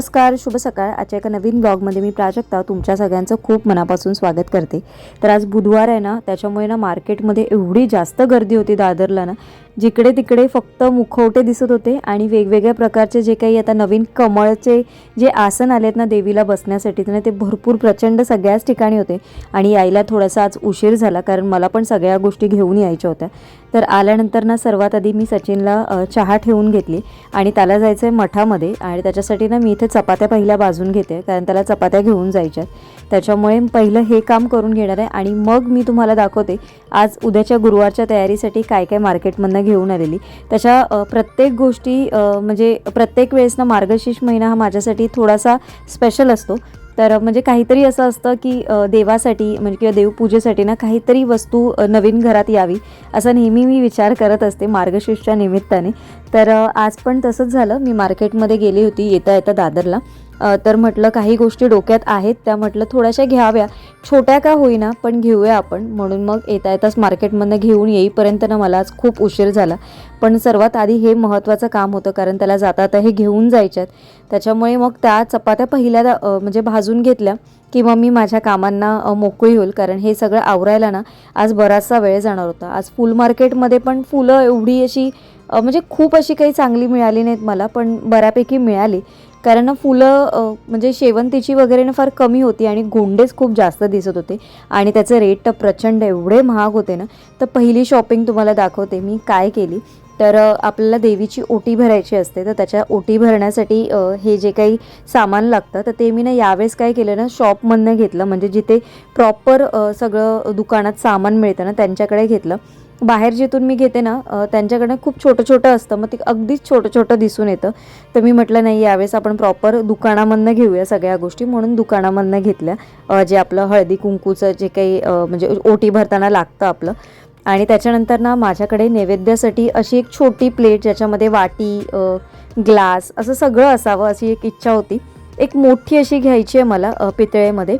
नमस्कार शुभ सकाळ. आजच्या एका नवीन ब्लॉगमध्ये मी प्राजक्ता तुमच्या सगळ्यांचं खूप मनापासून स्वागत करते. तर आज बुधवार आहे ना त्याच्यामुळे ना मार्केटमध्ये एवढी जास्त गर्दी होती दादरला ना जिकडे तिकडे फक्त मुखवटे दिसत होते आणि वेगवेगळ्या प्रकारचे जे काही आता नवीन कमळचे जे आसन आलेत ना देवीला बसण्यासाठी तर ना ते भरपूर प्रचंड सगळ्याच ठिकाणी होते. आणि यायला थोडासा आज उशीर झाला कारण मला पण सगळ्या गोष्टी घेऊन यायच्या होत्या. तर आल्यानंतर ना सर्वात आधी मी सचिनला चहा ठेवून घेतली आणि त्याला जायचं आहे मठामध्ये आणि त्याच्यासाठी ना मी इथे चपात्या पहिल्या बाजून घेते कारण त्याला चपात्या घेऊन जायच्या त्याच्यामुळे पहिलं हे काम करून घेणार आहे आणि मग मी तुम्हाला दाखवते आज उद्याच्या गुरुवारच्या तयारीसाठी काय काय मार्केटमधनं घेऊन आलेली. त्याच्या प्रत्येक गोष्टी म्हणजे प्रत्येक वेळेस ना मार्गशीर्ष महिना हा माझ्यासाठी थोडासा स्पेशल असतो. तर म्हणजे काहीतरी असं असतं की देवासाठी म्हणजे किंवा देवपूजेसाठी ना काहीतरी वस्तू नवीन घरात यावी असा नेहमी मी विचार करत असते मार्गशीर्षच्या निमित्ताने. तर आज पण तसंच झालं. मी मार्केटमध्ये गेली होती येता येता दादरला. तर म्हटलं काही गोष्टी डोक्यात आहेत त्या म्हटलं थोड्याशा घ्याव्या. छोट्या का होईना पण घेऊया आपण. म्हणून मग येता येताच मार्केटमधनं घेऊन येईपर्यंत ना मला आज खूप उशीर झाला. पण सर्वात आधी हे महत्त्वाचं काम होतं कारण त्याला जाता आता हे घेऊन जायच्यात त्याच्यामुळे मग त्या चपात्या पहिल्या म्हणजे भाजून घेतल्या की मग मी माझ्या कामांना मोकळी होईल कारण हे सगळं आवरायला ना आज बराचसा वेळ जाणार होता. आज फुल मार्केटमध्ये पण फुलं एवढी अशी म्हणजे खूप अशी काही चांगली मिळाली नाहीत मला पण बऱ्यापैकी मिळाली. कारण ना फुलं म्हणजे शेवंतीची वगैरे ना फार कमी होती आणि गोंडेच खूप जास्त दिसत होते. आणि त्याचे रेट तर प्रचंड एवढे महाग होते ना. तर पहिली शॉपिंग तुम्हाला दाखवते मी काय केली. तर आपल्याला देवीची ओटी भरायची असते तर त्याच्या ओटी भरण्यासाठी हे जे काही सामान लागतं तर ते मी ना यावेळेस काय केलं ना शॉपमधनं घेतलं. म्हणजे जिथे प्रॉपर सगळं दुकानात सामान मिळतं ना त्यांच्याकडे घेतलं. बाहेर जिथून मी घेते ना त्यांच्याकडनं त्यांच्याकडे खूप छोटं छोटं असतं. मग ते अगदीच छोटं छोटं दिसून येतं. तर मी म्हटलं नाही यावेळेस आपण प्रॉपर दुकानामधनं घेऊया सगळ्या गोष्टी. म्हणून दुकानामधनं घेतल्या. जे आपलं हळदी कुंकूचं जे काही म्हणजे ओटी भरताना लागतं आपलं. आणि त्याच्यानंतर ना माझ्याकडे नैवेद्यासाठी अशी एक छोटी प्लेट ज्याच्यामध्ये वाटी ग्लास असं सगळं असावं अशी एक इच्छा होती. एक मोठी अशी घ्यायची आहे मला पितळेमध्ये.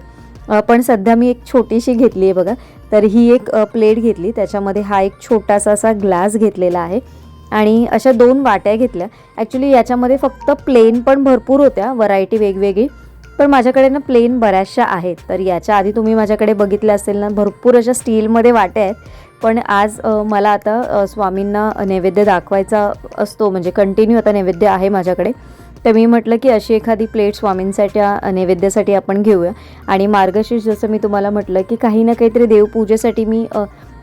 पण सध्या मी एक छोटीशी घेतली आहे बघा. तर ही एक प्लेट घेतली. त्याच्यामध्ये हा एक छोटासा असा ग्लास घेतलेला आहे. आणि अशा दोन वाट्या घेतल्या. ॲक्च्युली याच्यामध्ये फक्त प्लेन पण भरपूर होत्या व्हरायटी वेगवेगळी. पण माझ्याकडे ना प्लेन बऱ्याचशा आहेत. तर याच्या आधी तुम्ही माझ्याकडे बघितल्या असेल ना भरपूर अशा स्टीलमध्ये वाट्या आहेत. पण आज मला आता स्वामींना नैवेद्य दाखवायचा असतो म्हणजे कंटिन्यू आता नैवेद्य आहे माझ्याकडे. तर मी म्हटलं की अशी एखादी प्लेट स्वामींसाठी नैवेद्यासाठी आपण घेऊया. आणि मार्गशीर्ष जसं मी तुम्हाला म्हटलं की काही ना काहीतरी देवपूजेसाठी मी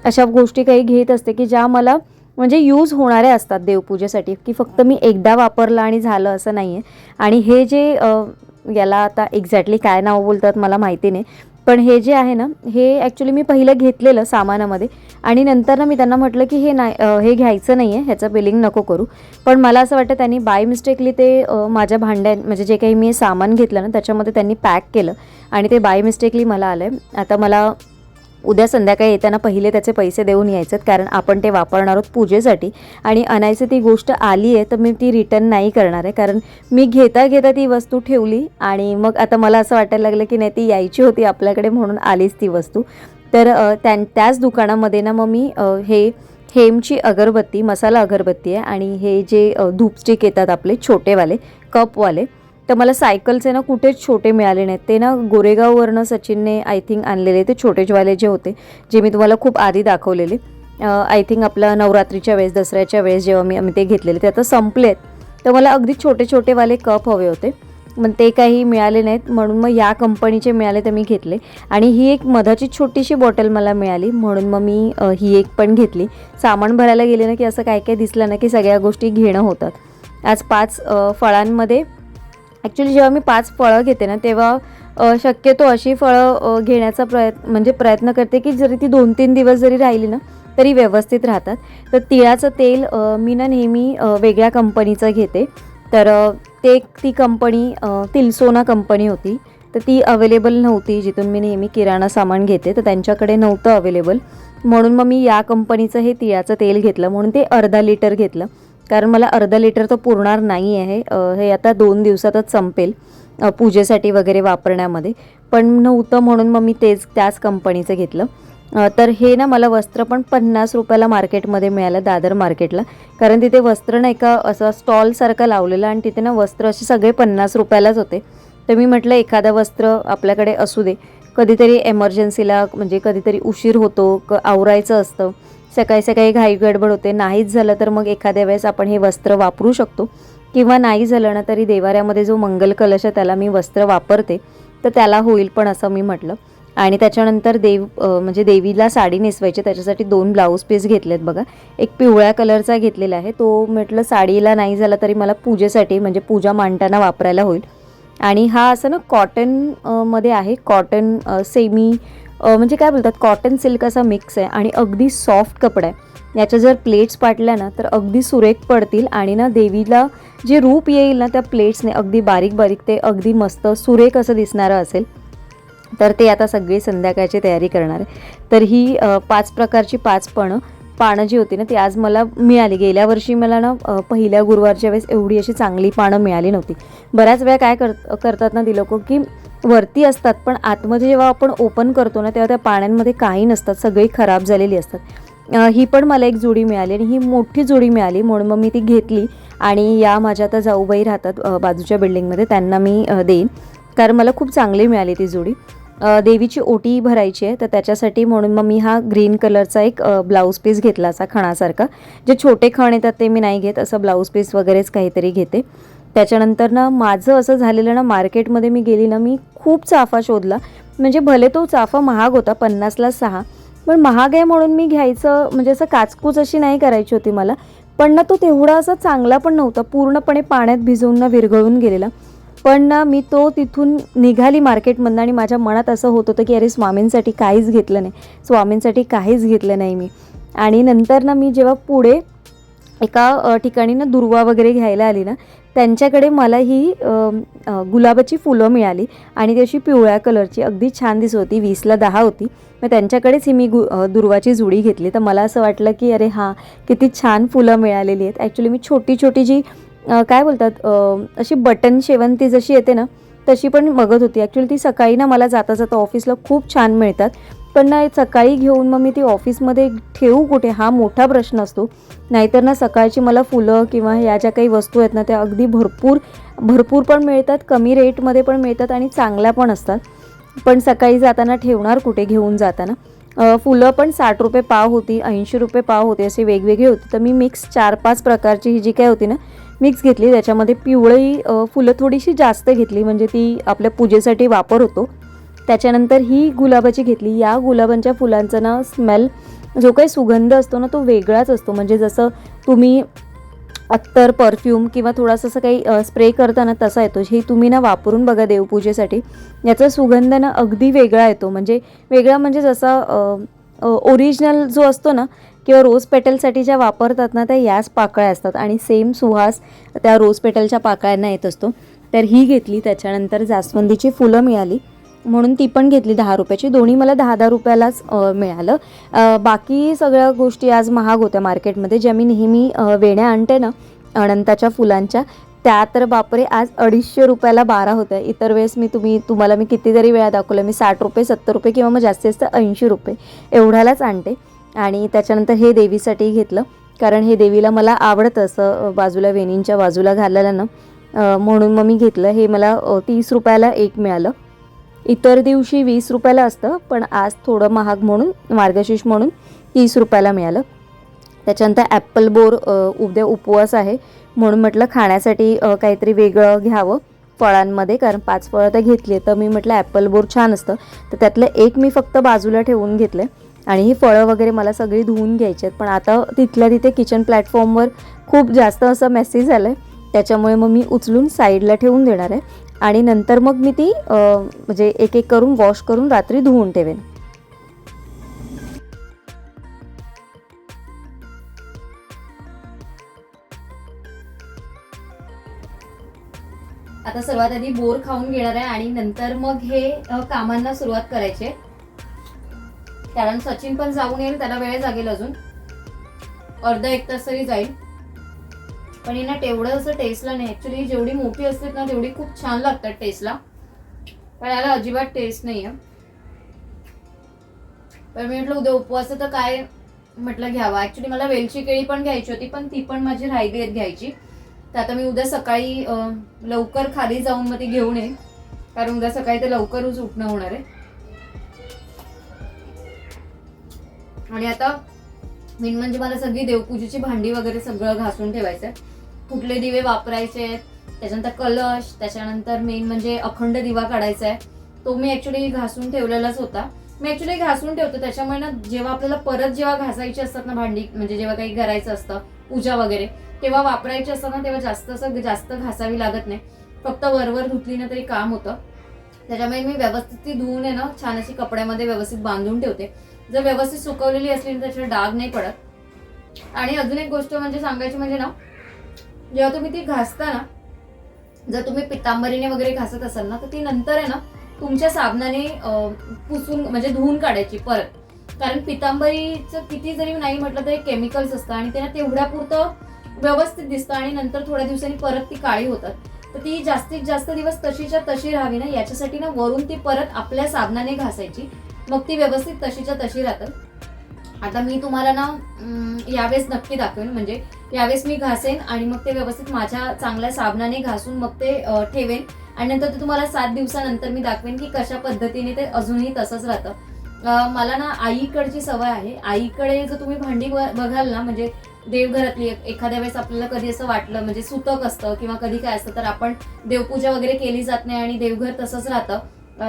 अशा गोष्टी काही घेत असते की ज्या मला म्हणजे यूज होणाऱ्या असतात देवपूजेसाठी की फक्त मी एकदा वापरलं आणि झालं असं नाही आहे आणि हे जे याला आता एक्झॅक्टली काय नाव बोलतात मला माहिती नाही. पण हे जे आहे ना हे ॲक्च्युली मी पहिलं घेतलेलं सामानामध्ये. आणि नंतर ना मी त्यांना म्हटलं की हे नाही हे घ्यायचं नाही आहे ह्याचं बिलिंग नको करू. पण मला असं वाटतं त्यांनी बाय मिस्टेकली ते माझ्या भांड्या म्हणजे जे काही मी सामान घेतलं ना त्याच्यामध्ये त्यांनी पॅक केलं. आणि ते बाय मिस्टेकली मला आलं आहे आता मला उद्या संध्याकाळी येताना पहिले त्याचे पैसे देऊन यायचेत कारण आपण ते वापरणार आहोत पूजेसाठी. आणि आणायचं ती गोष्ट आली आहे तर मी ती रिटर्न नाही करणार आहे कारण मी घेता घेता ती वस्तू ठेवली आणि मग आता मला असं वाटायला लागलं की नाही ती यायची होती आपल्याकडे म्हणून आलीच ती वस्तू. तर त्या त्यां त्याच दुकानामध्ये ना मग मी हे हेमची अगरबत्ती मसाला अगरबत्ती आहे आणि हे जे धूपस्टिक येतात आपले छोटेवाले कपवाले तर मला सायकलचे ना कुठेच छोटे मिळाले नाहीत. ते ना गोरेगाववरनं सचिनने आय थिंक आणलेले ते छोटेजवाले जे होते जे मी तुम्हाला खूप आधी दाखवलेले. आय थिंक आपला नवरात्रीच्या वेळेस दसऱ्याच्या वेळेस जेव्हा मी आम्ही ते घेतलेले ते आता संपलेत. तर मला अगदी छोटे छोटेवाले कप हवे होते. मग ते काही मिळाले नाहीत म्हणून मग या कंपनीचे मिळाले तर मी घेतले. आणि ही एक मधाची छोटीशी बॉटल मला मिळाली म्हणून मग मी ही एक पण घेतली. सामान भरायला गेले ना की असं काय काय दिसलं ना की सगळ्या गोष्टी घेणं होतात. आज पाच फळांमध्ये ॲक्च्युली जेव्हा मी पाच फळं घेते ना तेव्हा शक्यतो अशी फळं घेण्याचा प्रयत्न म्हणजे प्रयत्न करते की जरी ती दोन तीन दिवस जरी राहिली ना तरी व्यवस्थित राहतात. तर तिळाचं तेल मी ना नेहमी वेगळ्या कंपनीचं घेते. तर ते ती कंपनी तिलसोना कंपनी होती. तर ती अवेलेबल नव्हती जिथून मी नेहमी किराणा सामान घेते. तर त्यांच्याकडे नव्हतं अवेलेबल. म्हणून मग मी या कंपनीचं हे तिळाचं तेल घेतलं. म्हणून ते अर्धा लिटर घेतलं. कारण मला अर्धा लिटर तर पुरणार नाही आहे. हे आता दोन दिवसातच संपेल पूजेसाठी वगैरे वापरण्यामध्ये. पण नव्हतं म्हणून मग मी तेच त्याच कंपनीचं घेतलं. तर हे ना मला वस्त्र पण पन्नास रुपयाला मार्केटमध्ये मिळालं दादर मार्केटला. कारण तिथे वस्त्र नाही का असं स्टॉलसारखं लावलेलं आणि तिथे ना वस्त्र असे सगळे पन्नास रुपयालाच होते. तर मी म्हटलं एखादं वस्त्र आपल्याकडे असू दे. कधीतरी एमर्जन्सीला म्हणजे कधीतरी उशीर होतो क आवरायचं असतं. सकाळी सकाळी घाई गडबड होते नाहीच झालं तर मग एखाद्या वेळेस आपण हे वस्त्र वापरू शकतो. किंवा नाही झालं ना तरी देवाऱ्यामध्ये जो मंगल कलश आहे त्याला मी वस्त्र वापरते. तर त्याला होईल पण असं मी म्हटलं. आणि त्याच्यानंतर देव म्हणजे देवीला साडी नेसवायची त्याच्यासाठी दोन ब्लाऊज पीस घेतलेत बघा. एक पिवळ्या कलरचा घेतलेला आहे. तो म्हटलं साडीला नाही झाला तरी मला पूजेसाठी म्हणजे पूजा मांडताना वापरायला होईल. आणि हा असं ना कॉटनमध्ये आहे. कॉटन सेमी म्हणजे काय बोलतात कॉटन सिल्क असा मिक्स आहे आणि अगदी सॉफ्ट कपडा आहे. याच्या जर प्लेट्स पाटल्या ना तर अगदी सुरेख पडतील आणि ना देवीला जे रूप येईल ना त्या प्लेट्सने अगदी बारीक बारीक ते अगदी मस्त सुरेख असं दिसणारं असेल. तर ते आता सगळी संध्याकाळची तयारी करणार आहे. तर ही पाच प्रकारची पाच पणं पानं जी होती ना ती आज मला मिळाली. गेल्या वर्षी मला ना पहिल्या गुरुवारच्या वेळेस एवढी अशी चांगली पानं मिळाली नव्हती. बऱ्याच वेळा काय कर करतात ना ती लोक की वरती असतात पण आतमध्ये जेव्हा आपण ओपन करतो ना तेव्हा त्या पाण्यांमध्ये काही नसतात सगळी खराब झालेली असतात. ही पण मला एक जोडी मिळाली आणि ही मोठी जोडी मिळाली म्हणून मग मी ती घेतली आणि या माझ्या आता जाऊबाई राहतात बाजूच्या बिल्डिंगमध्ये त्यांना मी देईन. कारण मला खूप चांगली मिळाली ती जोडी. देवीची ओटी भरायची आहे तर त्याच्यासाठी म्हणून मग मी हा ग्रीन कलरचा एक ब्लाऊज पीस घेतला असा खणासारखा. जे छोटे खण येतात ते मी नाही घेत असं ब्लाऊज पीस वगैरेच काहीतरी घेते. त्याच्यानंतर ना माझं असं झालेलं ना मार्केटमध्ये मी गेली ना मी खूप चाफा शोधला. म्हणजे भले तो चाफा महाग होता पन्नासला सहा पण महाग आहे म्हणून मी घ्यायचं म्हणजे असं काचकूच अशी नाही करायची होती मला. पण ना तो तेवढा असा चांगला पण नव्हता पूर्णपणे पाण्यात भिजवून ना विरघळून गेलेला. पण ना मी तो तिथून निघाली मार्केटमधनं आणि माझ्या मनात असं होत होतं की अरे स्वामींसाठी काहीच घेतलं नाही. स्वामींसाठी काहीच घेतलं नाही मी. आणि नंतर ना मी जेव्हा पुढे एका ठिकाणी ना दुर्वा वगैरे घ्यायला आली ना त्यांच्याकडे मला ही गुलाबाची फुलं मिळाली आणि ती अशी पिवळ्या कलरची अगदी छान दिसत होती. वीसला दहा होती. मग त्यांच्याकडेच ही मी गु दुर्वाची जुडी घेतली. तर मला असं वाटलं की अरे हां किती छान फुलं मिळालेली आहेत. ॲक्च्युली मी छोटी छोटी जी काय बोलतात अशी बटन शेवंती जशी येते ना तशी पण बघत होती. ॲक्च्युली ती सकाळी ना मला जाता जाता ऑफिसला खूप छान मिळतात. पण ना सकाळी घेऊन मग मी ती ऑफिसमध्ये ठेवू कुठे? हा मोठा प्रश्न असतो. नाहीतर ना सकाळची मला फुलं किंवा ह्या ज्या काही वस्तू आहेत ना त्या अगदी भरपूर भरपूर पण मिळतात कमी रेटमध्ये पण मिळतात आणि चांगल्या पण असतात. पण सकाळी जाताना ठेवणार कुठे? घेऊन जाताना. फुलं पण साठ रुपये पाव होती ऐंशी रुपये पाव होते असे वेगवेगळे होते. तर मी मिक्स चार पाच प्रकारची ही जी काय होती ना मिक्स घेतली. त्याच्यामध्ये पिवळी फुलं थोडीशी जास्त घेतली. म्हणजे ती आपल्या पूजेसाठी वापर होतो. त्याच्यानंतर ही गुलाबाची घेतली. या गुलाबांच्या फुलांचा ना स्मेल जो काही सुगंध असतो ना तो वेगळाच असतो. म्हणजे जसं तुम्ही अत्तर परफ्यूम किंवा थोडासा असं काही स्प्रे करताना तसा येतो. हे तुम्ही ना वापरून बघा देवपूजेसाठी. याचा सुगंध ना अगदी वेगळा येतो. म्हणजे वेगळा म्हणजे जसा ओरिजिनल जो असतो ना किंवा रोज पेटलसाठी ज्या वापरतात ना त्या याच पाकळ्या असतात. आणि सेम सुहास त्या रोज पेटलच्या पाकळ्यांना येत असतो. तर ही घेतली. त्याच्यानंतर जास्वंदीची फुलं मिळाली. म्हणून ती पण घेतली दहा रुपयाची. दोन्ही मला दहा दहा रुपयालाच मिळालं. बाकी सगळ्या गोष्टी आज महाग होत्या मार्केटमध्ये ज्या मी नेहमी वेण्या आणते ना अनंताच्या फुलांच्या त्या तर बापरे आज अडीचशे रुपयाला बारा होत्या. इतर वेळेस मी तुम्ही तुम्हाला मी कितीतरी वेळा दाखवलं मी साठ रुपये सत्तर रुपये किंवा मग जास्तीत जास्त ऐंशी रुपये एवढ्यालाच आणते. आणि त्याच्यानंतर हे देवीसाठी घेतलं कारण हे देवीला मला आवडतं असं बाजूला वेणींच्या बाजूला घालायला ना म्हणून मग मी घेतलं. हे मला तीस रुपयाला एक मिळालं. इतर दिवशी वीस रुपयाला असतं पण आज थोडं महाग म्हणून मार्गशीर्ष म्हणून तीस रुपयाला मिळालं. त्याच्यानंतर ॲप्पल बोर उद्या उपवास आहे म्हणून म्हटलं खाण्यासाठी काहीतरी वेगळं घ्यावं फळांमध्ये कारण पाच फळं तर घेतली आहेत तर मी म्हटलं ॲपल बोर छान असतं. तर त्यातलं एक मी फक्त बाजूला ठेवून घेतलं आणि ही फळं वगैरे मला सगळी धुवून घ्यायची आहेत पण आता तिथल्या तिथे किचन प्लॅटफॉर्मवर खूप जास्त असं मेसेज आलं आहे त्याच्यामुळे मग मी उचलून साईडला ठेवून देणार आहे. आणि नंतर मग मी ती म्हणजे एक एक करून वॉश करून रात्री धुवून ठेवेन. आता सर्वात आधी बोर खाऊन घेणार आहे आणि नंतर मग हे कामांना सुरुवात करायची. कारण सचिन पण जाऊन येईल त्याला वेळ लागेल अजून. अर्धा एक तास तरी जाईल. पण हे ना तेवढं असं टेस्टला नाही. ऍक्च्युली जेवढी मोठी असतात ना तेवढी खूप छान लागतात टेस्टला पण याला अजिबात टेस्ट नाही आहे. पण मी म्हटलं उद्या उपवास तर काय? म्हटलं घ्यावा. ऍक्च्युली मला वेलची केळी पण घ्यायची होती पण ती पण माझी राहिली आहेत घ्यायची. तर आता मी उद्या सकाळी लवकर खाली जाऊन मग ती घेऊन येईन. कारण उद्या सकाळी ते लवकरच उठणं होणार आहे. आणि आता मेन म्हणजे मला सगळी देवपूजेची भांडी वगैरे सगळं घासून ठेवायचं आहे कुठले दिवे वापरायचे आहेत त्याच्यानंतर कलश त्याच्यानंतर मेन म्हणजे अखंड दिवा काढायचा आहे. तो मी ऍक्च्युली घासून ठेवलेलाच होता. मी ऍक्च्युली घासून ठेवतो त्याच्यामुळे ना जेव्हा आपल्याला परत जेव्हा घासायची असतात ना भांडी म्हणजे जेव्हा काही करायचं असतं पूजा वगैरे तेव्हा वापरायची असतात ना तेव्हा जास्त असं जास्त घासावी लागत नाही. फक्त वरवर धुतली ना तरी काम होतं. त्याच्यामुळे मी व्यवस्थित ती धुवून आहे ना छान अशी कपड्यामध्ये व्यवस्थित बांधून ठेवते. जर व्यवस्थित सुकवलेली असली ना त्याच्यावर डाग नाही पडत. आणि अजून एक गोष्ट म्हणजे सांगायची म्हणजे ना जेव्हा तुम्ही ती घासता ना जर तुम्ही पितांबरीने वगैरे घासत असाल ना तर ती नंतर आहे ना तुमच्या साबणाने पुसून म्हणजे धुवून काढायची परत. कारण पितांबरीचं किती जरी नाही म्हटलं तरी केमिकल्स असतं आणि त्यांना तेवढ्या पुरतं व्यवस्थित दिसतं आणि नंतर थोड्या दिवसांनी परत ती काळी होतात. तर ती जास्तीत जास्त दिवस तशीच्या तशी राहावी ना याच्यासाठी ना वरून ती परत आपल्या साबणाने घासायची. मग ती व्यवस्थित तशीच्या तशी राहतात. आता मी तुम्हाला ना यावेळेस नक्की दाखवेन म्हणजे यावेळेस मी घासेन आणि मग ते व्यवस्थित माझ्या चांगल्या साबणाने घासून मग ते ठेवेन. आणि नंतर ते तुम्हाला सात दिवसानंतर मी दाखवेन की कशा पद्धतीने ते अजूनही तसंच राहतं. मला ना आईकडची सवय आहे. आईकडे जर तुम्ही भांडी बघाल ना म्हणजे देवघरातली एखाद्या वेळेस आपल्याला कधी असं वाटलं म्हणजे सुतक असतं किंवा कधी काय असतं तर आपण देवपूजा वगैरे केली जात नाही आणि देवघर तसंच राहतं.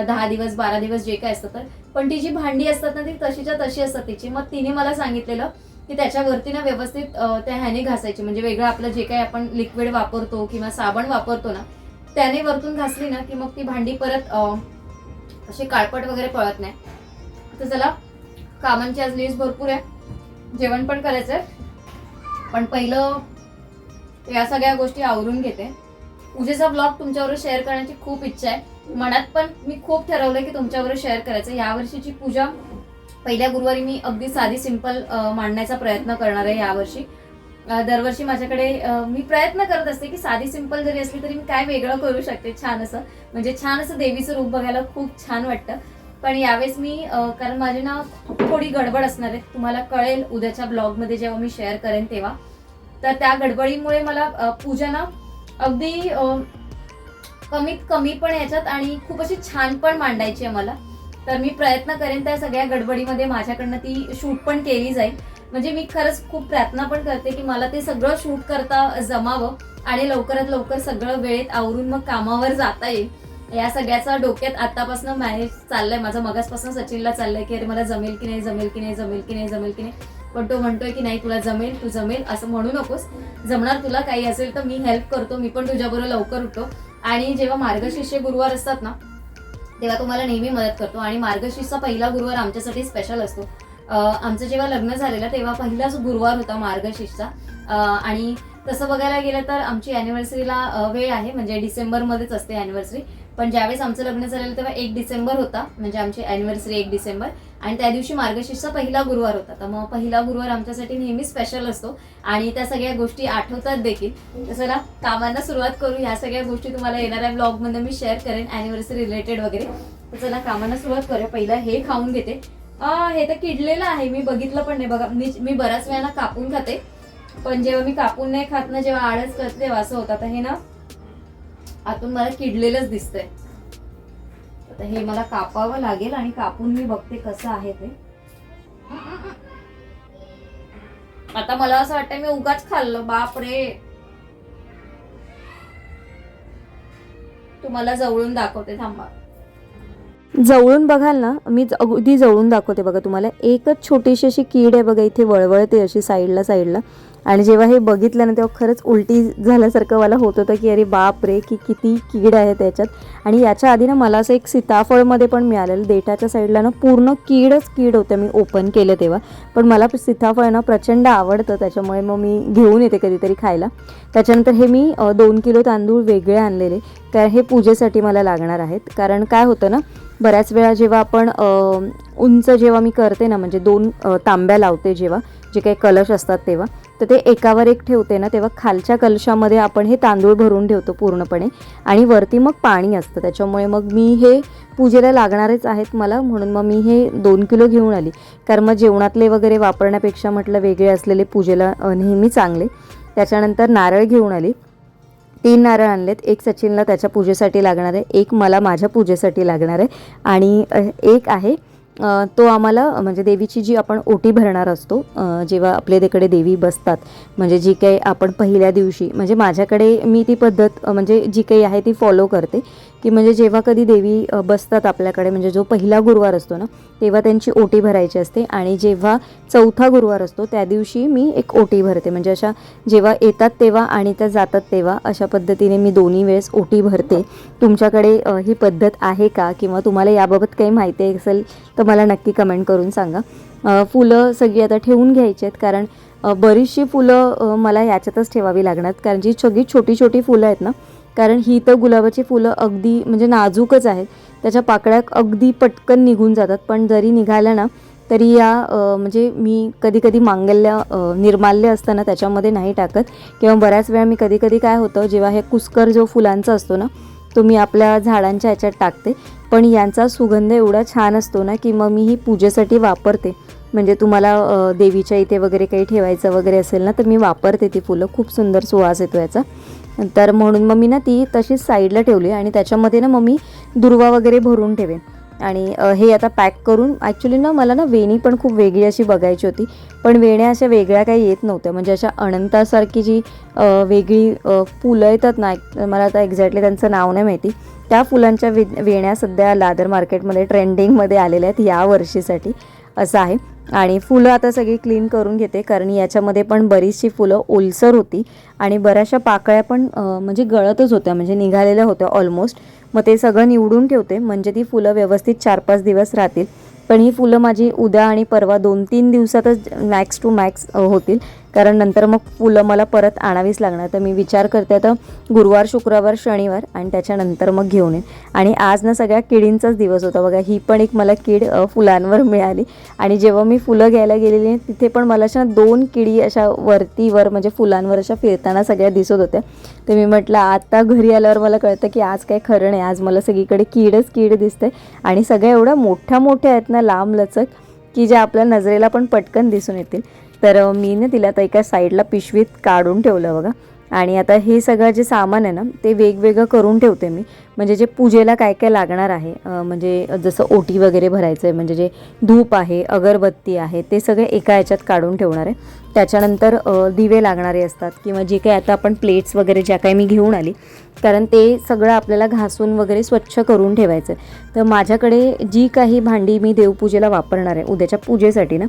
दहा दिवस बारा दिवस जे काय असतं तर. पण ती जी भांडी असतात ना ती तशीच्या तशी असतात तिची. मग तिने मला सांगितलेलं की त्याच्यावरती ना व्यवस्थित त्या ह्याने घासायची. म्हणजे वेगळं आपलं जे काही आपण लिक्विड वापरतो किंवा साबण वापरतो ना त्याने वरतून घासली ना की मग ती भांडी परत अशी काळपट वगैरे पळत नाही. तर चला कामांची आज लिस्ट भरपूर आहे. जेवण पण करायचं आहे. पण पहिलं या सगळ्या गोष्टी आवरून घेते. पूजेचा ब्लॉग तुमच्याबरोबर शेअर करण्याची खूप इच्छा आहे. मनात पण मी खूप ठरवलंय की तुमच्याबरोबर शेअर करायचं. यावर्षीची पूजा पहिल्या गुरुवारी मी अगदी साधी सिंपल मांडण्याचा प्रयत्न करणार आहे यावर्षी. दरवर्षी माझ्याकडे मी प्रयत्न करत असते की साधी सिंपल जरी असली तरी मी काय वेगळं करू शकते छान असं. म्हणजे छान असं देवीचं रूप बघायला खूप छान वाटतं. पण यावेळेस मी कारण माझी ना थोडी गडबड असणार आहे तुम्हाला कळेल उद्याच्या ब्लॉगमध्ये जेव्हा मी शेअर करेन तेव्हा. तर त्या गडबडीमुळे मला पूजा ना अगदी कमीत कमी पण याच्यात आणि खूप अशी छान पण मांडायची आहे मला. तर मी प्रयत्न करेन त्या सगळ्या गडबडीमध्ये माझ्याकडनं ती शूट पण केली जाईल. म्हणजे मी खरंच खूप प्रयत्न पण करते की मला ते सगळं शूट करता जमावं आणि लवकरात लवकर सगळं वेळेत आवरून मग कामावर जाता येईल. या सगळ्याचा डोक्यात आतापासून मॅनेज चाललंय. माझं मगासपासून सचिनला चाललंय की अरे मला जमेल की नाही जमेल की नाही जमेल की नाही जमेल की नाही. पण तो म्हणतोय की नाही तुला जमेल तू जमेल असं म्हणू नकोस. जमणार तुला काही असेल तर मी हेल्प करतो. मी पण तुझ्याबरोबर लवकर उठतो. आणि जेव्हा मार्गशीर्ष गुरुवार असतात ना तेव्हा तुम्हाला नेहमी मदत करतो. आणि मार्गशीर्षचा पहिला गुरुवार आमच्यासाठी स्पेशल असतो. आमचं जेव्हा लग्न झालेलं तेव्हा पहिलाच गुरुवार होता मार्गशीर्षचा. आणि तसं बघायला गेलं तर आमची अॅनिव्हर्सरीला वेळ आहे. म्हणजे डिसेंबरमध्येच असते अॅनिव्हर्सरी पण ज्यावेळेस आमचं लग्न झालेलं तेव्हा एक डिसेंबर होता म्हणजे आमची अॅनिव्हर्सरी एक डिसेंबर. आणि त्या दिवशी मार्गशीर्षचा पहिला गुरुवार होता. तर मग पहिला गुरुवार आमच्यासाठी नेहमी स्पेशल असतो. आणि त्या सगळ्या गोष्टी आठवतात देखील. तर चला कामांना सुरुवात करू. ह्या सगळ्या गोष्टी तुम्हाला येणाऱ्या ब्लॉगमध्ये मी शेअर करेन अॅनिव्हर्सरी रिलेटेड वगैरे. तर चला कामांना सुरुवात करूया. पहिला हे खाऊन घेते. हे तर किडलेलं आहे. मी बघितलं पण नाही. बघा मी मी बऱ्याच वेळा कापून खाते. पण जेव्हा मी कापून नाही खात ना जेव्हा आळस करते तेव्हा असं होतं. तर हे ना आतून मला किडलेलंच दिसतंय. आता हे मला कापावं लागेल आणि कापून मी बघते कसं आहे ते. आता मला असं वाटतं मी उगाच खाल्लं बाप रे. तुम्हाला जवळून दाखवते थांबा. जवळून बघाल ना मी अगदी जवळून दाखवते बघा तुम्हाला. एकच छोटीशी अशी कीड आहे बघा इथे वळवळते अशी साईडला साईडला. आणि जेव्हा हे बघितलं ना तेव्हा खरंच उलटी झाल्यासारखं मला होत होतं की अरे बाप रे की किती कीड आहे त्याच्यात. आणि याच्या आधी ना मला असं एक सीताफळमध्ये पण मिळालेलं. देठाच्या साईडला ना पूर्ण कीडच कीड होत्या मी ओपन केलं तेव्हा. पण मला सीताफळ ना प्रचंड आवडतं. त्याच्यामुळे मग मी घेऊन येते कधीतरी खायला. त्याच्यानंतर हे मी दोन किलो तांदूळ वेगळे आणलेले. कारण हे पूजेसाठी मला लागणार आहेत. कारण काय होतं ना बऱ्याच वेळा जेव्हा आपण उंच जेव्हा मी करते ना म्हणजे दोन तांब्या लावते जेव्हा जे काही कलश असतात तेव्हा तर ते एकावर एक ठेवते ना तेव्हा खालच्या कलशामध्ये आपण हे तांदूळ भरून ठेवतो पूर्णपणे आणि वरती मग पाणी असतं. त्याच्यामुळे मग मी हे पूजेला लागणारेच आहेत मला म्हणून मग मी हे दोन किलो घेऊन आली. कारण मग जेवणातले वगैरे वापरण्यापेक्षा म्हटलं वेगळे असलेले पूजेला नेहमी चांगले. त्याच्यानंतर नारळ घेऊन आली. तीन नारळ आणलेत. एक सचिनला त्याच्या पूजेसाठी लागणार आहे. एक मला माझ्या पूजेसाठी लागणार आहे. आणि एक आहे तो आम्हाला म्हणजे देवीची जी आपण ओटी भरणार असतो जेव्हा आपल्या तिकडे देवी बसतात म्हणजे जी काही आपण पहिल्या दिवशी म्हणजे माझ्याकडे मी ती पद्धत म्हणजे जी काही आहे ती फॉलो करते. की म्हणजे जेव्हा कधी देवी बसतात आपल्याकडे म्हणजे जो पहिला गुरुवार असतो ना तेव्हा त्यांची ओटी भरायची असते आणि जेव्हा चौथा गुरुवार असतो त्या दिवशी मी एक ओटी भरते. म्हणजे अशा जेव्हा येतात तेव्हा आणि त्या जातात तेव्हा अशा पद्धतीने मी दोन्ही वेळेस ओटी भरते. तुमच्याकडे ही पद्धत आहे का? किंवा तुम्हाला याबाबत काही माहिती असेल तर मला नक्की कमेंट करून सांगा. फुलं सगळी आता ठेवून घ्यायची आहेत कारण बरीचशी फुलं मला याच्यातच ठेवावी लागणार. कारण जी सगळी छोटी छोटी फुलं आहेत ना कारण ही तर गुलाबाची फुलं अगदी म्हणजे नाजूकच आहेत. त्याच्या पाकळ्या अगदी पटकन निघून जातात. पण जरी निघाल्या ना तरी या म्हणजे मी कधी कधी मांगल्य निर्माल्य असताना त्याच्यामध्ये नाही टाकत. किंवा बऱ्याच वेळा मी कधी कधी काय होतं जेव्हा हे कुस्कर जो फुलांचा असतो ना तो मी आपल्या झाडांच्या ह्याच्यात टाकते. पण यांचा सुगंध एवढा छान असतो ना की मग मी ही पूजेसाठी वापरते. म्हणजे तुम्हाला देवीच्या इथे वगैरे काही ठेवायचं वगैरे असेल ना तर मी वापरते ती फुलं. खूप सुंदर सुवास येतो याचा. तर म्हणून मग मी ना ती तशीच साईडला ठेवली आणि त्याच्यामध्ये ना मग मी दुर्वा वगैरे भरून ठेवेन. आणि हे आता पॅक करून ॲक्च्युली ना मला ना वेणी पण खूप वेगळी अशी बघायची होती. पण वेण्या अशा वेगळ्या काही येत नव्हत्या. म्हणजे अशा अनंतासारखी जी वेगळी फुलं येतात ना मला आता एक्झॅक्टली त्यांचं नाव नाही माहिती. त्या फुलांच्या वे वेण्या सध्या लादर मार्केटमध्ये ट्रेंडिंगमध्ये आलेल्या आहेत या वर्षीसाठी. असं आहे. आणि फुलं आता सगळी क्लीन करून घेते कारण याच्यामध्ये पण बरीचशी फुलं ओलसर होती. आणि बऱ्याचशा पाकळ्या पण म्हणजे गळतच होत्या म्हणजे निघालेल्या होत्या ऑलमोस्ट मग ते सगळं निवडून ठेवते. म्हणजे ती फुलं व्यवस्थित चार पाच दिवस राहतील. पण ही फुलं माझी उद्या आणि परवा दोन तीन दिवसातच मॅक्स टू मॅक्स होतील. कारण नंतर मग फुलं मला परत आणावीच लागणार. तर मी विचार करते आता गुरुवार शुक्रवार शनिवार आणि त्याच्यानंतर मग घेऊन येईन. आणि आज ना सगळ्या किडींचाच दिवस होता बघा. ही पण एक मला कीड फुलांवर मिळाली. आणि जेव्हा मी फुलं घ्यायला गेलेली तिथे पण मला अशा दोन किडी अशा वरतीवर म्हणजे फुलांवर अशा फिरताना सगळ्या दिसत होत्या. तर मी म्हटलं आता घरी आल्यावर मला कळतं की आज काय खरं नाही. आज मला सगळीकडे कीडच कीड दिसते आणि सगळ्या एवढ्या मोठ्या मोठ्या आहेत ना लांब लचक की ज्या आपल्या नजरेला पण पटकन दिसून येतील. तर मी ना तिला आता एका साईडला पिशवीत काढून ठेवलं बघा. आणि आता हे सगळं जे सामान आहे ना ते वेगवेगळं करून ठेवते मी. म्हणजे जे पूजेला काय काय लागणार आहे म्हणजे जसं ओटी वगैरे भरायचं आहे म्हणजे जे धूप आहे अगरबत्ती आहे ते सगळे एका याच्यात काढून ठेवणार आहे. त्याच्यानंतर दिवे लागणारे असतात किंवा जे काही आता आपण प्लेट्स वगैरे ज्या काही मी घेऊन आली कारण ते सगळं आपल्याला घासून वगैरे स्वच्छ करून ठेवायचं आहे तर माझ्याकडे जी काही भांडी मी देवपूजेला वापरणार आहे उद्याच्या पूजेसाठी ना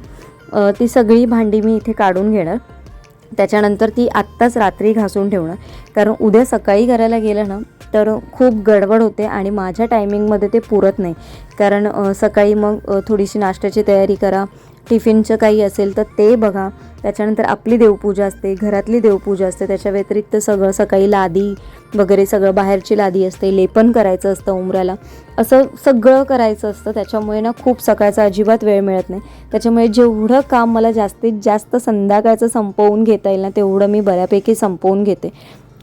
ती सगळी भांडी मी इथे काढून घेणार. त्याच्यानंतर ती आत्ताच रात्री घासून ठेवणार. कारण उद्या सकाळी करायला गेलं ना तर खूप गडबड होते आणि माझ्या टायमिंगमध्ये ते पुरत नाही. कारण सकाळी मग थोडीशी नाश्त्याची तयारी करा टिफिनचं काही असेल तर ते बघा. त्याच्यानंतर आपली देवपूजा असते घरातली देवपूजा असते. त्याच्या व्यतिरिक्त सगळं सकाळी लादी वगैरे सगळं बाहेरची लादी असते लेपन करायचं असतं उमऱ्याला असं सगळं करायचं असतं. त्याच्यामुळे ना खूप सकाळचा अजिबात वेळ मिळत नाही. त्याच्यामुळे जेवढं काम मला जास्तीत जास्त संध्याकाळचं संपवून घेता येईल ना तेवढं मी बऱ्यापैकी संपवून घेते.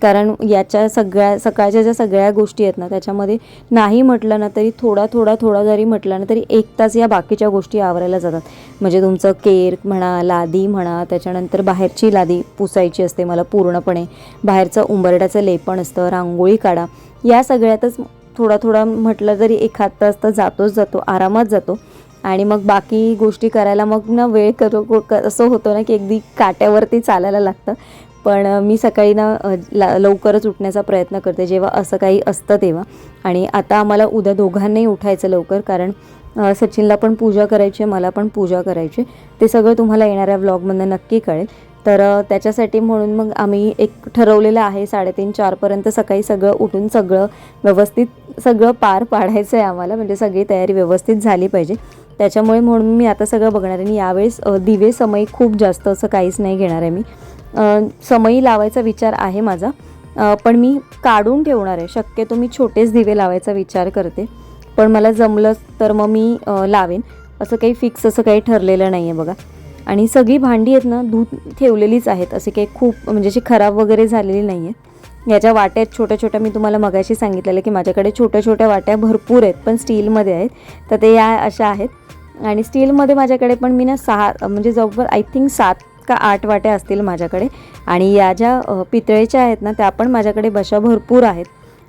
कारण याच्या सगळ्या सकाळच्या ज्या सगळ्या गोष्टी आहेत ना त्याच्यामध्ये नाही म्हटलं ना तरी थोडा थोडा थोडा जरी म्हटलं ना तरी एक तास या बाकीच्या गोष्टी आवरायला जातात. म्हणजे तुमचं केर म्हणा लादी म्हणा त्याच्यानंतर बाहेरची लादी पुसायची असते मला पूर्णपणे. बाहेरचं उंबरड्याचं लेपण असतं रांगोळी काढा. या सगळ्यातच थोडा थोडा म्हटलं तरी एखाद तास तर जातोच जातो आरामात जातो. आणि मग बाकी गोष्टी करायला मग ना वेळ करो क- असं होतं ना की अगदी काट्यावरती चालायला लागतं. पण मी सकाळी ना ला लवकरच उठण्याचा प्रयत्न करते. जेव्हा असं काही असतं तेव्हा. आणि आता आम्हाला उद्या दोघांनाही उठायचं लवकर कारण सचिनला पण पूजा करायची आहे मला पण पूजा करायची आहे. ते सगळं तुम्हाला येणाऱ्या व्लॉगमधनं नक्की कळेल. तर त्याच्यासाठी म्हणून मग आम्ही एक ठरवलेलं आहे साडेतीन चारपर्यंत सकाळी सगळं उठून सगळं व्यवस्थित सगळं पार पाडायचं आहे आम्हाला. म्हणजे सगळी तयारी व्यवस्थित झाली पाहिजे. त्याच्यामुळे म्हणून मी आता सगळं बघणार आहे. आणि यावेळेस दिवे समय खूप जास्त असं काहीच नाही घेणार आहे मी. अ, समयी लावायचा विचार आहे माझा. पण मी काढून ठेवणार आहे. शक्यतो मी छोटेच दिवे लावायचा विचार करते. पण मला जमलं तर मग मी लावेन. असं काही फिक्स असं काही ठरलेलं नाही आहे बघा. आणि सगळी भांडी आहेत ना धूत ठेवलेलीच आहेत. असे काही खूप म्हणजे अशी खराब वगैरे झालेली नाही आहेत याच्या वाट्या आहेत. छोट्या छोट्या मी तुम्हाला मगाशी सांगितलेलं की माझ्याकडे छोट्या छोट्या वाट्या भरपूर आहेत पण स्टीलमध्ये आहेत. तर ते या अशा आहेत. आणि स्टीलमध्ये माझ्याकडे पण मी ना सहा म्हणजे जवळपास आय थिंक सात का आठ वाट्या असतील माझ्याकडे. आणि या ज्या पितळेच्या आहेत ना त्या पण माझ्याकडे बशा भरपूर आहेत.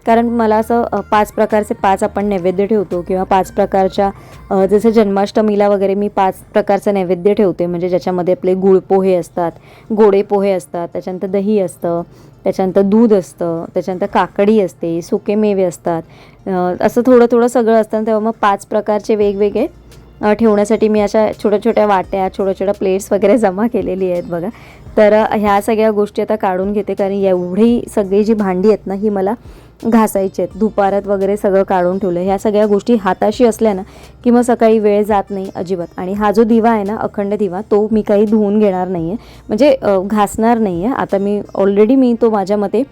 कारण मला असं पाच प्रकारचे पाच आपण नैवेद्य ठेवतो किंवा पाच प्रकारच्या जसं जन्माष्टमीला वगैरे मी पाच प्रकारचं नैवेद्य ठेवते. म्हणजे ज्याच्यामध्ये आपले गुळ पोहे असतात गोडे पोहे असतात त्याच्यानंतर दही असतं त्याच्यानंतर दूध असतं त्याच्यानंतर काकडी असते सुके मेवे असतात. असं थोडं थोडं सगळं असतं. तेव्हा मग पाच प्रकारचे वेगवेगळे ठेवण्यासाठी मी अशा छोट्या छोट्या वाट्या छोट्या छोट्या प्लेट्स वगैरे जमा केलेली आहेत बघा. तर ह्या सगळ्या गोष्टी आता काढून घेते कारण एवढी सगळी जी भांडी आहेत ना ही मला घासायची आहेत. दुपारात वगैरे सगळं काढून ठेवलं. ह्या सगळ्या गोष्टी हाताशी असल्या ना की मग सकाळी वेळ जात नाही अजिबात. आणि हा जो दिवा आहे ना अखंड दिवा तो मी काही धुवून घेणार नाही आहे म्हणजे घासणार नाही आहे आता मी ऑलरेडी मी तो माझ्या मते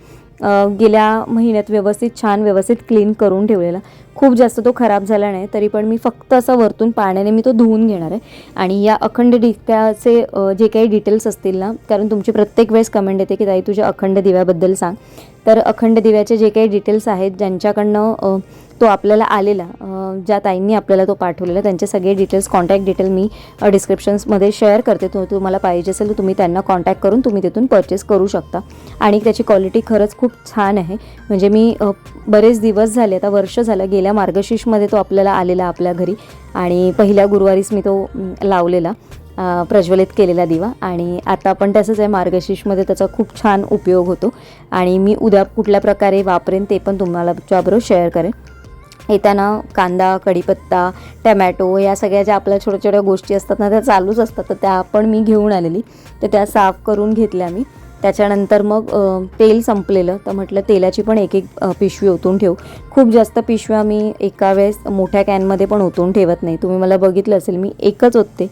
गेल्या महिन्यात व्यवस्थित छान व्यवस्थित क्लीन करून ठेवलेला. खूप जास्त तो खराब झाला नाही तरी पण मी फक्त असं वरतून पाण्याने मी तो धुवून घेणार आहे. आणि या अखंड दिव्याचे जे काही डिटेल्स असतील ना कारण तुमची प्रत्येक वेळेस कमेंट येते की ताई तुझ्या अखंड दिव्याबद्दल सांग. तर अखंड दिव्याचे जे काही डिटेल्स आहेत ज्यांच्याकडनं तो आपल्याला आलेला ज्या ताईंनी आपल्याला तो पाठवलेला त्यांचे सगळे डिटेल्स कॉन्टॅक्ट डिटेल मी डिस्क्रिप्शन्समध्ये शेअर करते. तो तुम्हाला पाहिजे असेल तर तुम्ही त्यांना कॉन्टॅक्ट करून तुम्ही तिथून परचेस करू शकता. आणि त्याची क्वालिटी खरंच खूप छान आहे. म्हणजे मी बरेच दिवस झाले आता वर्ष झालं गेल्या मार्गशीर्षमध्ये तो आपल्याला आलेला आपल्या घरी. आणि पहिल्या गुरुवारीच मी तो लावलेला. प्रज्वलित केलेला दिवा. आणि आता पण तसंच आहे मार्गशीर्षमध्ये त्याचा खूप छान उपयोग होतो. आणि मी उद्या कुठल्या प्रकारे वापरेन ते पण तुम्हाला तुमच्याबरोबर शेअर करेन. येताना कांदा कढीपत्ता टमॅटो या सगळ्या ज्या आपल्या छोट्या छोट्या गोष्टी असतात ना त्या चालूच असतात. तर त्या पण मी घेऊन आलेली. तर त्या साफ करून घेतल्या मी. त्याच्यानंतर मग तेल संपलेलं. तर म्हटलं तेलाची पण एक एक पिशवी ओतून ठेवू. खूप जास्त पिशव्या मी एका वेळेस मोठ्या कॅनमध्ये पण ओतून ठेवत नाही. तुम्ही मला बघितलं असेल मी एकच ओतते.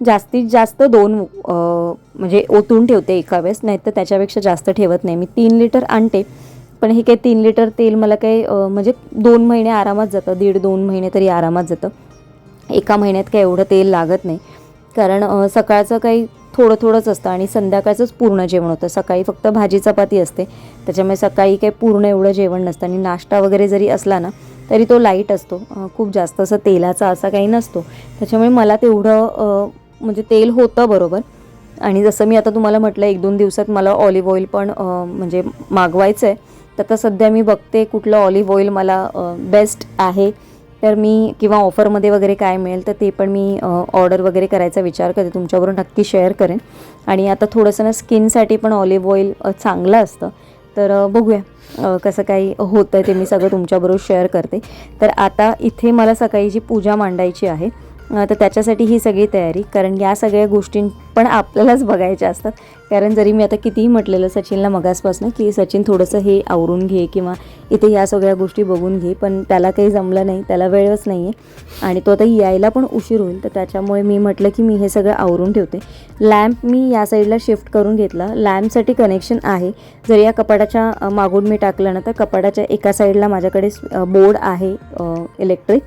जास्तीत जास्त दोन म्हणजे ओतून ठेवते एका वेळेस नाही तर त्याच्यापेक्षा जास्त ठेवत नाही. मी तीन लिटर आणते पण हे काही तीन लिटर तेल मला काही म्हणजे दोन महिने आरामात जातं दीड दोन महिने तरी आरामात जातं. एका महिन्यात काही एवढं तेल लागत नाही. कारण सकाळचं काही थोडं थोडंच असतं आणि संध्याकाळचंच पूर्ण जेवण होतं. सकाळी फक्त भाजी चपाती असते त्याच्यामुळे सकाळी काही पूर्ण एवढं जेवण नसतं. आणि नाश्ता वगैरे जरी असला ना तरी तो लाइट असतो. खूप जास्त असं तेलाचा असा काही नसतो. त्याच्यामुळे मला तेवढं म्हणजे तेल होतं बरोबर. आणि जसं मी आता तुम्हाला म्हटलं एक दोन दिवसात मला ऑलिव्ह ऑइल पण म्हणजे मागवायचं आहे तर आता सध्या मी बघते कुठलं ऑलिव्ह ऑइल मला बेस्ट आहे. तर मी किंवा ऑफरमध्ये वगैरे काय मिळेल तर ते पण मी ऑर्डर वगैरे करायचा विचार करते. तुमच्याबरोबर नक्की शेअर करेन. आणि आता थोडंसं ना स्किनसाठी पण ऑलिव्ह ऑइल चांगलं असतं. तर बघूया कसं काही होतं ते मी सगळं तुमच्याबरोबर शेअर करते. तर आता इथे मला सकाळी जी पूजा मांडायची आहे तर त्याच्यासाठी ही सगळी तयारी. कारण या सगळ्या गोष्टी पण आपल्यालाच बघायच्या असतात. कारण जरी मी आता कितीही म्हटलेलं सचिनला मगासपासून की सचिन थोडंसं हे आवरून घे किंवा इथे ह्या सगळ्या गोष्टी बघून घे पण त्याला काही जमलं नाही त्याला वेळच नाही आहे आणि तो आता यायला पण उशीर होईल तर त्याच्यामुळे मी म्हटलं की मी हे सगळं आवरून ठेवते. लॅम्प मी या साईडला शिफ्ट करून घेतला. लॅम्पसाठी कनेक्शन आहे. जर या कपाटाच्या मागून मी टाकलं ना तर कपाटाच्या एका साईडला माझ्याकडे बोर्ड आहे इलेक्ट्रिक.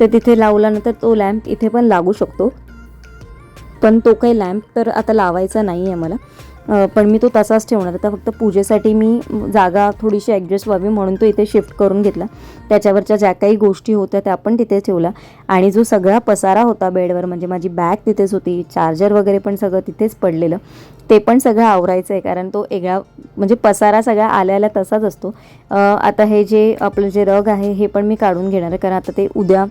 तर तिथे लावल्यानंतर तो लॅम्प इथे पण लागू शकतो. पण तो काही लॅम्प तर आता लावायचा नाही आहे मला पण मी तो तसाच ठेवणार. आता फक्त पूजेसाठी मी जागा थोडीशी ॲडजस्ट व्हावी म्हणून तो इथे शिफ्ट करून घेतला. त्याच्यावरच्या ज्या काही गोष्टी होत्या त्या पण तिथेच ठेवल्या. आणि जो सगळा पसारा होता बेडवर म्हणजे माझी बॅग तिथेच होती चार्जर वगैरे पण सगळं तिथेच पडलेलं. ते पण सगळं आवरायचं आहे कारण तो वेगळा म्हणजे पसारा सगळा आल्याला तसाच असतो. आता हे जे आपलं जे रग आहे हे पण मी काढून घेणार आहे कारण आता ते उद्या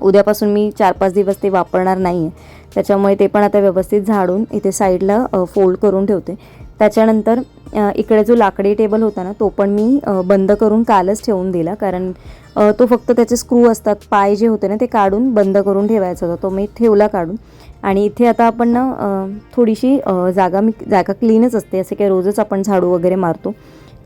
उद्यापासून मी चार पाच दिवस ते वापरणार नाही आहे त्याच्यामुळे ते पण आता व्यवस्थित झाडून इथे साईडला फोल्ड करून ठेवते. त्याच्यानंतर इकडे जो लाकडी टेबल होता ना तो पण मी बंद करून कालच ठेवून दिला. कारण तो फक्त त्याचे स्क्रू असतात पाय जे होते ना ते काढून बंद करून ठेवायचा होता. तो मी ठेवला काढून. आणि इथे आता आपण ना थोडीशी जागा मी जागा क्लीनच असते. असे काही रोजच आपण झाडू वगैरे मारतो.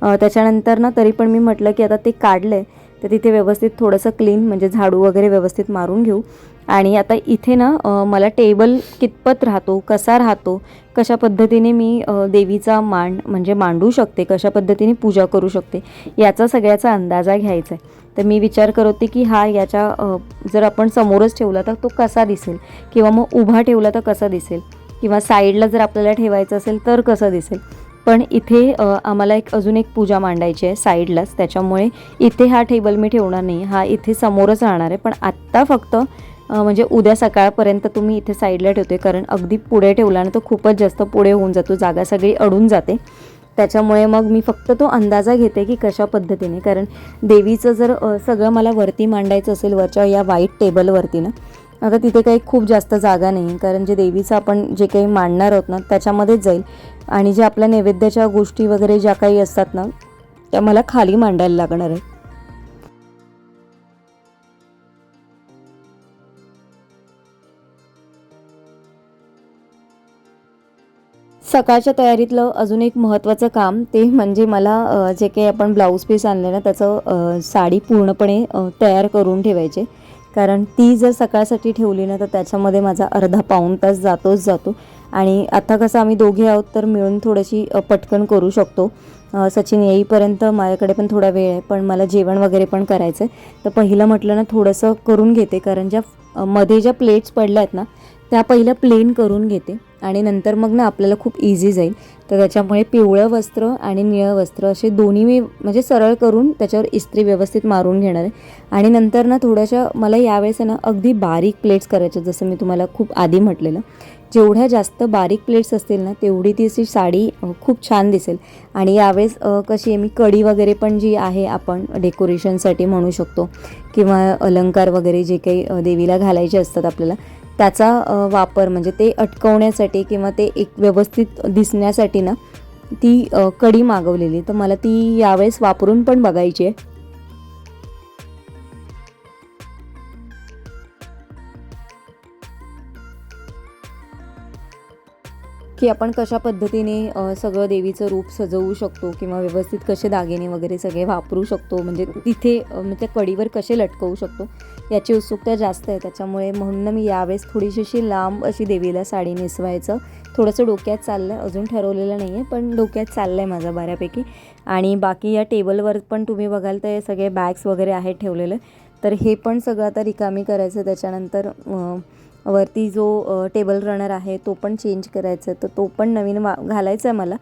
त्याच्यानंतर ना तरी पण मी म्हटलं की आता ते काढलं आहे तर तिथे व्यवस्थित थोडंसं क्लीन म्हणजे झाडू वगैरे व्यवस्थित मारून घेऊ. आणि आता इथे ना मला टेबल कितपत राहतो कसा राहतो कशा पद्धतीने मी देवीचा मांड म्हणजे मांडू शकते कशा पद्धतीने पूजा करू शकते याचा सगळ्याचा अंदाजा घ्यायचा आहे. तर मी विचार करत होते की हा याच्या जर आपण समोरच ठेवला तर तो कसा दिसेल? किंवा मग उभा ठेवला तर कसा दिसेल? किंवा साईडला जर आपल्याला ठेवायचं असेल तर कसं दिसेल? पण इथे आम्हाला एक अजून एक पूजा मांडायची आहे साईडलाच. त्याच्यामुळे इथे हा टेबल मी ठेवणार नाही. हा इथे समोरच राहणार आहे. पण आत्ता फक्त म्हणजे उद्या सकाळपर्यंत तुम्ही इथे साईडला ठेवते कारण अगदी पुढे ठेवल्यानं तो खूपच जास्त पुढे होऊन जातो. जागा सगळी अडून जाते. त्याच्यामुळे मग मी फक्त तो अंदाजा घेते की कशा पद्धतीने. कारण देवीचं जर सगळं मला वरती मांडायचं असेल वरच्या या वाईट टेबलवरती ना आता तिथे काही खूप जास्त जागा नाही कारण जे देवीचं आपण जे काही मांडणार आहोत ना त्याच्यामध्येच जाईल. आणि जे आपल्या नैवेद्याच्या गोष्टी वगैरे ज्या काही असतात ना त्या मला खाली मांडायला लागणार आहे सकाळच्या तयारीतलं अजून एक महत्त्वाचं काम ते म्हणजे मला जे काही आपण ब्लाऊज पीस आणले ना त्याचं साडी पूर्णपणे तयार करून ठेवायचे. कारण ती जर सकाळसाठी ठेवली ना तर त्याच्यामध्ये माझा अर्धा पाऊण तास जातोच जातो. आणि आता कसं आम्ही दोघे आहोत तर मिळून थोडीशी पटकन करू शकतो. सचिन येईपर्यंत माझ्याकडे पण थोडा वेळ आहे पण मला जेवण वगैरे पण करायचं आहे तर पहिलं म्हटलं ना थोडंसं करून घेते कारण ज्या मध्ये ज्या प्लेट्स पडल्या आहेत ना त्या पहिलं प्लेन करून घेते. आणि नंतर मग ना आपल्याला खूप इझी जाईल. तर त्याच्यामुळे पिवळं वस्त्र आणि निळं वस्त्र असे दोन्ही मी म्हणजे सरळ करून त्याच्यावर इस्त्री व्यवस्थित मारून घेणार आहे. आणि नंतर ना थोड्याशा मला यावेळेस ना अगदी बारीक प्लेट्स करायच्या जसं मी तुम्हाला खूप आधी म्हटलेलं. जेवढ्या जास्त बारीक प्लेट्स असतील ना तेवढी ती अशी साडी खूप छान दिसेल. आणि यावेळेस कशी आहे मी कडी वगैरे पण जी आहे आपण डेकोरेशनसाठी म्हणू शकतो. किंवा अलंकार वगैरे जे काही देवीला घालायचे असतात आपल्याला त्याचा वापर म्हणजे ते अटकवण्यासाठी किंवा ते एक व्यवस्थित दिसण्यासाठी ना ती कडी मागवलेली. तर मला ती यावेळेस वापरून पण बघायची आहे. की आपण कशा पद्धतीने सगळं देवीचं रूप सजवू शकतो किंवा व्यवस्थित कसे दागिने वगैरे सगळे वापरू शकतो म्हणजे तिथे म्हणजे त्या कडीवर कसे लटकवू शकतो याची उत्सुकता जास्त आहे. त्याच्यामुळे म्हणून मी यावेळेस थोडीशी अशी लांब अशी देवीला साडी नेसवायचं. थोडंसं डोक्यात चाललं आहे अजून ठरवलेलं नाही आहे पण डोक्यात चाललं आहे माझं बऱ्यापैकी. आणि बाकी या टेबलवर पण तुम्ही बघाल तर हे सगळे बॅग्स वगैरे आहेत ठेवलेले. तर हे पण सगळं आता रिकामी करायचं. त्याच्यानंतर वरती जो टेबल रनर आहे तो पण चेंज करायचा. आहे तर तो पण नवीन वा घालायचा आहे मला.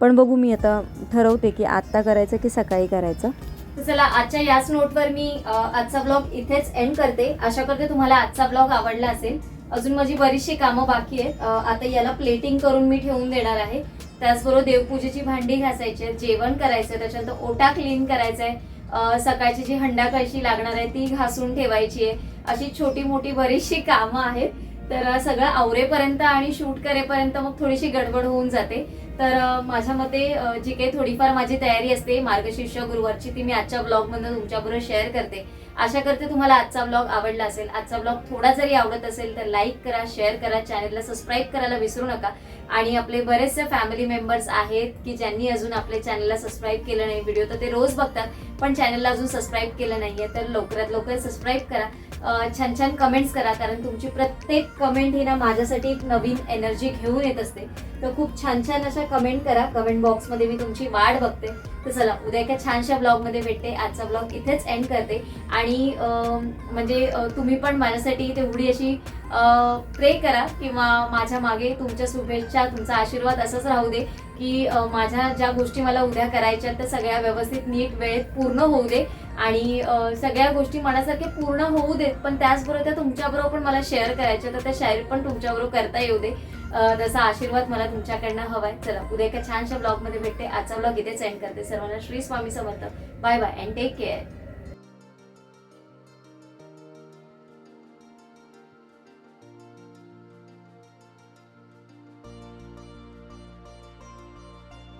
पण बघू मी आता ठरवते की आत्ता करायचं की सकाळी करायचं. तर चला आजच्या याच नोटवर मी आजचा ब्लॉग इथेच एंड करते. आशा करते तुम्हाला आजचा ब्लॉग आवडला असेल. अजून माझी बरीचशी कामं बाकी आहेत. आता याला प्लेटिंग करून मी ठेवून देणार आहे. त्याचबरोबर देवपूजेची भांडी घासायची आहेत जेवण करायचं आहे त्याच्यानंतर ओटा क्लीन करायचा आहे सकाळची जी हंडा कळशी लागणार आहे ती घासून ठेवायची आहे. अशी छोटी मोठी बरीचशी कामं आहेत. तर सगळं आवरेपर्यंत आणि शूट करेपर्यंत मग थोडीशी गडबड होऊन जाते. तर माझ्या मते जी काही थोडीफार माझी तयारी असते मार्गशीर्ष गुरुवारची ती मी आजच्या ब्लॉगमधून तुमच्याबरोबर शेअर करते. आशा करते तुम्हाला आजचा ब्लॉग आवडला असेल. आजचा ब्लॉग थोडा जरी आवडत असेल तर लाईक करा शेअर करा चॅनलला सबस्क्राईब करायला विसरू नका. आणि आपले बरेचसे फॅमिली मेंबर्स आहेत की ज्यांनी अजून आपल्या चॅनलला सबस्क्राईब केलं नाही व्हिडिओ तर ते रोज बघतात. पण चॅनलला अजून सबस्क्राईब केलं नाहीये तर लवकरात लवकर सबस्क्राईब करा. छान छान कमेंट्स करा कारण तुमची प्रत्येक कमेंट ही ना माझ्यासाठी एक नवीन एनर्जी घेऊन येत असते. तर खूप छान छान अशा कमेंट करा. कमेंट बॉक्समध्ये मी तुमची वाट बघते. तर चला उद्या एका छानशा ब्लॉगमध्ये भेटते. आजचा ब्लॉग इथेच एंड करते. आणि म्हणजे तुम्ही पण माझ्यासाठी तेवढी अशी प्रे करा किंवा माझ्या मागे तुमच्या शुभेच्छा तुमचा आशीर्वाद असंच राहू दे की माझ्या ज्या गोष्टी मला उद्या करायच्या त्या सगळ्या व्यवस्थित नीट वेळेत पूर्ण होऊ दे आणि सगळ्या गोष्टी मनासारख्या पूर्ण होऊ देत पण त्याचबरोबर त्या तुमच्याबरोबर पण मला शेअर करायच्या तर त्या शेअर पण तुमच्याबरोबर करता येऊ दे. तसा आशीर्वाद मला तुमच्याकडनं हवाय. चला उद्या एका छानशा ब्लॉगमध्ये भेटते. आजचा ब्लॉग इथेच एंड करते. सर्वांना Shri Swami Samarth. Bye bye and take care